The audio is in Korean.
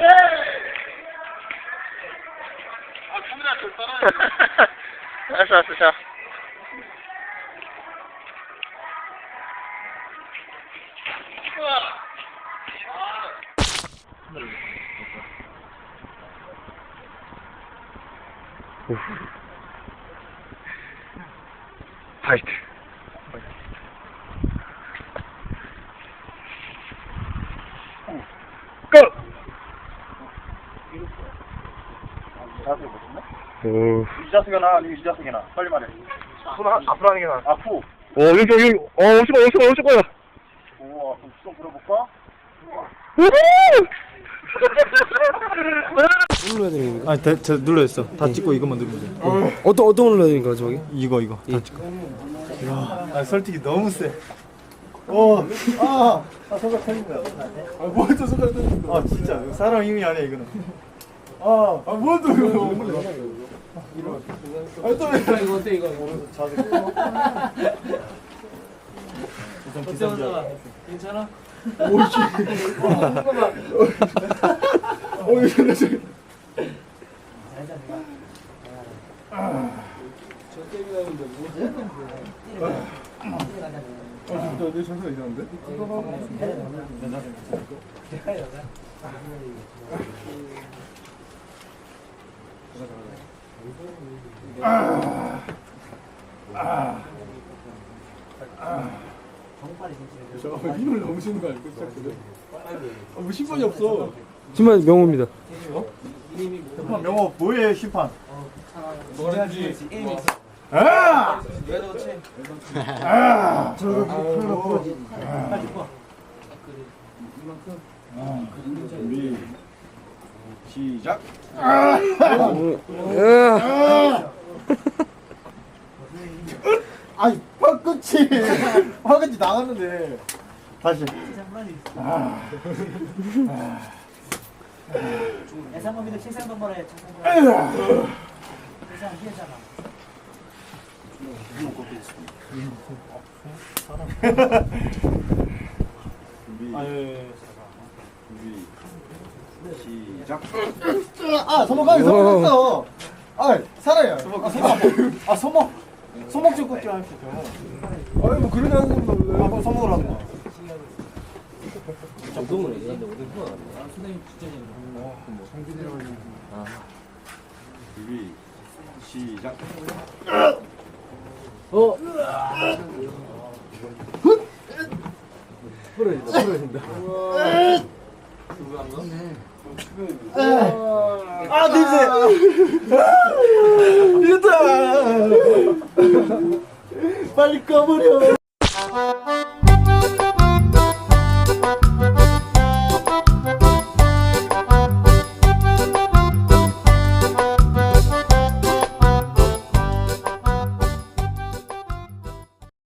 이게. 아 카메라 절 따라. 알았어, 알았어, 자. 파이트. 고! 오, 유자석이나 아니면 유자석이나 빨리 말해. 손 하- 앞으로 하는 게 나아. 아프. 어, 여기, 여기, 어, 엄청, 엄청, 엄청 거야. 우와 그럼 수동 불어볼까? 눌러야 되는 건가? 아니 다, 저 눌러 있어 다 찍고 이것만 누르면 돼 어떤 어떤 거 눌러야 되는 거야 저기? 이거 이거 다 찍고 아 설득이 너무 세 오, 아, 아, 손가락 터진 거야. 아, 뭐또 손가락 터진 거야. 아, 진짜. 사람 힘이 아니야, 이거는. 아, 아, 뭐또 이거. 아, 또 왜. 이거 어때 이거? 우선 기선자. 괜찮아? 오이씨. 오, 이거 나 저기. 어, 진짜 내 전화가 이상한데? 잠 깐만 힘을 너무 주는 거 아닐까 시작되면? 아, 뭐 심판이 없어. 정말 명호입니다. 심판 명호 뭐해 심판? 뭐야지? 아! 아! 준비 시작. 아이 화끝이 화끝이 나갔는데 다시. 예상범위도 칠상동번에 칠상동 예상 피해잖아 준비. 준비 시작. 아 손목감이 손목했어. 아 살아요. 아 손목. 아 손목. 손목 좀 꺾지 마십시오. 아니 뭐 그러지 않는 건데. 아 그럼 손목으로 하는 거. 운동을 해. 근데 어디 거 준비 시작. 어. 부러진다. 부러진다. 아 냄새. 이겼다. 빨리 꺼버려.